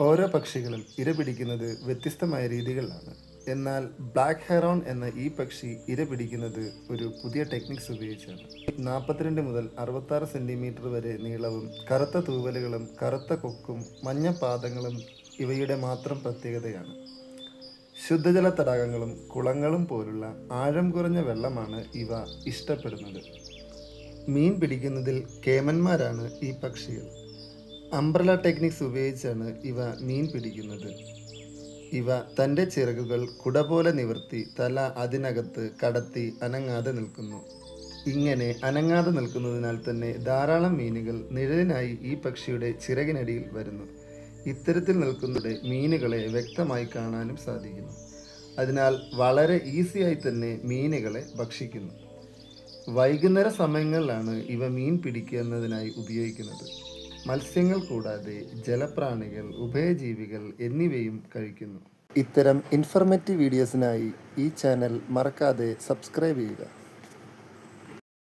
ഓരോ പക്ഷികളും ഇര പിടിക്കുന്നത് വ്യത്യസ്തമായ രീതികളിലാണ്. എന്നാൽ ബ്ലാക്ക് ഹെറോൺ എന്ന ഈ പക്ഷി ഇര പിടിക്കുന്നത് ഒരു പുതിയ ടെക്നിക്സ് ഉപയോഗിച്ചാണ്. നാൽപ്പത്തിരണ്ട് മുതൽ അറുപത്താറ് സെന്റിമീറ്റർ വരെ നീളവും കറുത്ത തൂവലുകളും കറുത്ത കൊക്കും മഞ്ഞ പാദങ്ങളും ഇവയുടെ മാത്രം പ്രത്യേകതയാണ്. ശുദ്ധജല തടാകങ്ങളും കുളങ്ങളും പോലുള്ള ആഴം കുറഞ്ഞ വെള്ളമാണ് ഇവ ഇഷ്ടപ്പെടുന്നത്. മീൻ പിടിക്കുന്നതിൽ കേമന്മാരാണ് ഈ പക്ഷികൾ. അംബ്രല ടെക്നിക്സ് ഉപയോഗിച്ചാണ് ഇവ മീൻ പിടിക്കുന്നത്. ഇവ തന്റെ ചിറകുകൾ കുട പോലെ നിവർത്തി തല അതിനകത്ത് കടത്തി അനങ്ങാതെ നിൽക്കുന്നു. ഇങ്ങനെ അനങ്ങാതെ നിൽക്കുന്നതിനാൽ തന്നെ ധാരാളം മീനുകൾ നിഴലിനായി ഈ പക്ഷിയുടെ ചിറകിനടിയിൽ വരുന്നു. ഇത്തരത്തിൽ നിൽക്കുന്നത് മീനുകളെ വ്യക്തമായി കാണാനും സാധിക്കുന്നു. അതിനാൽ വളരെ ഈസിയായി തന്നെ മീനുകളെ ഭക്ഷിക്കുന്നു. വൈകുന്നേര സമയങ്ങളിലാണ് ഇവ മീൻ പിടിക്കുന്നതിനായി ഉപയോഗിക്കുന്നത്. മത്സ്യങ്ങൾ കൂടാതെ ജലപ്രാണികൾ ഉഭയജീവികൾ എന്നിവയും കഴിക്കുന്നു. ഇത്തരം ഇൻഫർമേറ്റീവ് വീഡിയോസിനായി ഈ ചാനൽ മറക്കാതെ സബ്സ്ക്രൈബ് ചെയ്യുക.